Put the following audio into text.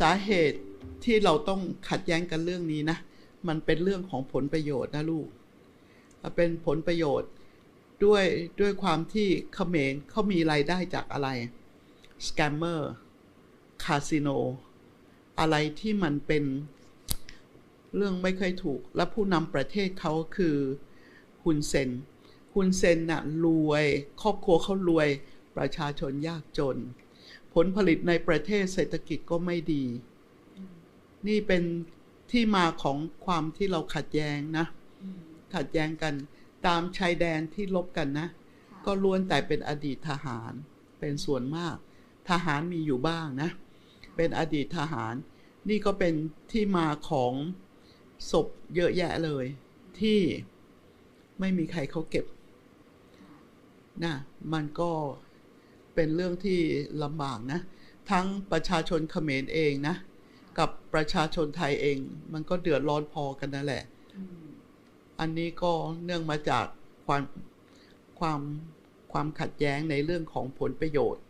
สาเหตุที่เราต้องขัดแย้งกันเรื่องนี้นะ มันเป็นเรื่องของผลประโยชน์นะลูก เป็นผลประโยชน์ด้วยด้วยความที่เขมรเขามีรายได้จากอะไร สแกมเมอร์ คาสิโน อะไรที่มันเป็นเรื่องไม่เคยถูก และผู้นำประเทศเขาคือฮุนเซนฮุนเซนน่ะรวย ครอบครัวเขารวย ประชาชนยากจน ผลผลิตในประเทศเศรษฐกิจก็ไม่ดี นี่เป็นที่มาของความที่เราขัดแย้งนะ ขัดแย้งกันตามชายแดนที่ลบกันนะ ก็ล้วนแต่เป็นอดีตทหารเป็นส่วนมาก ทหารมีอยู่บ้างนะ เป็นอดีตทหาร นี่ก็เป็นที่มาของศพเยอะแยะเลย ที่ไม่มีใครเขาเก็บนะมันก็ เป็นเรื่องที่ลำบากนะ ทั้งประชาชนเขมรเองนะ กับประชาชนไทยเอง มันก็เดือดร้อนพอกันนั่นแหละ อันนี้ก็เนื่องมาจากความความความขัดแย้งในเรื่องของผลประโยชน์